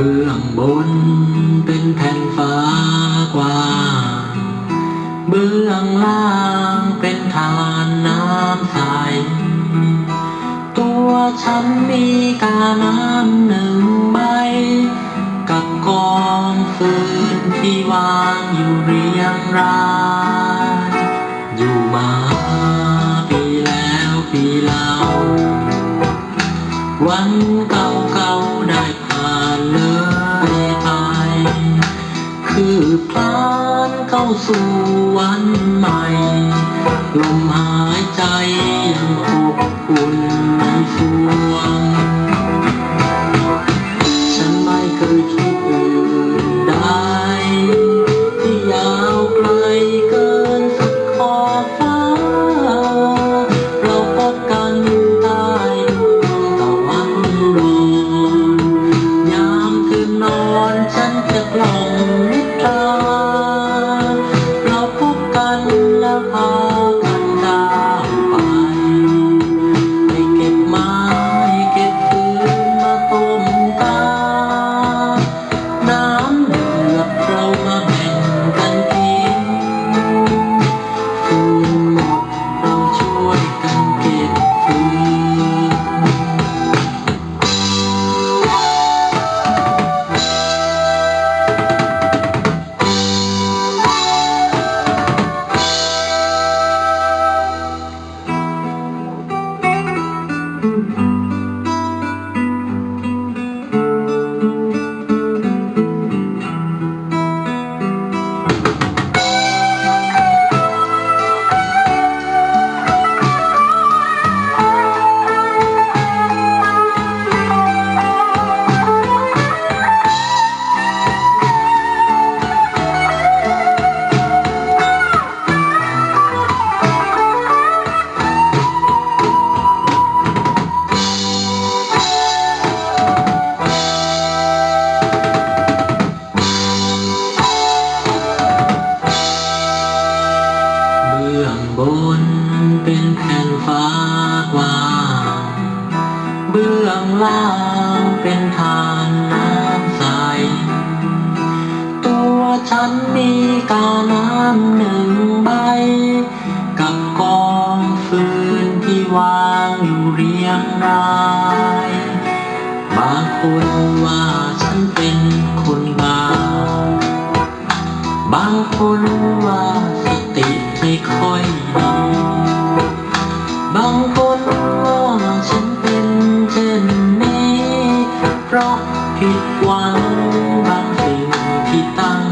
เบื้องบนเป็นแผ่นฟ้ากว้างเบื้องล่างเป็นทานน้ำใส ตัวฉันมีกาน้ำหนึ่งใบ กับกองฟืนที่วางอยู่เรียงราย อยู่มา สู่วันใหม่ลมหายใจยังอบอุ่นในสวง บนเป็นแผ่นฟ้ากว้างเบื้องล่างเป็นทางน้ำใส ตัวฉันมีกาน้ำหนึ่งใบ กับกองฟืนที่วางอยู่เรียงราย บางคนว่าฉันเป็นคนบาบางคนว่า ติไม่ค่อยดีบางคนว่าฉันเป็นเช่นนี้ เพราะผิดหวังบางสิ่งที่ตั้ง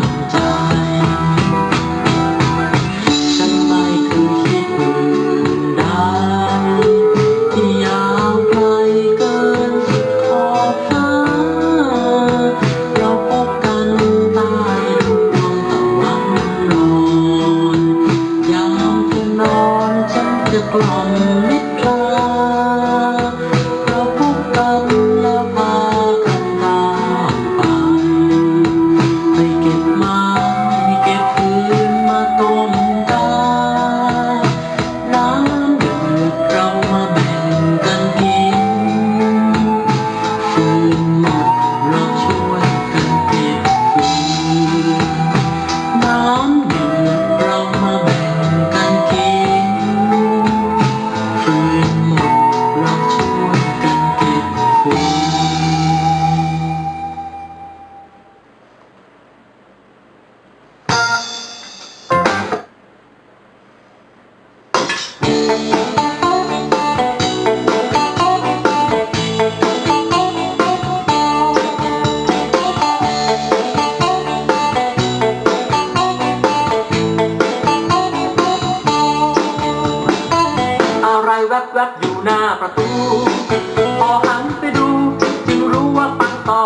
อะไรแวบๆอยู่หน้าประตู พอหันไปดู จึงรู้ว่าปังตอ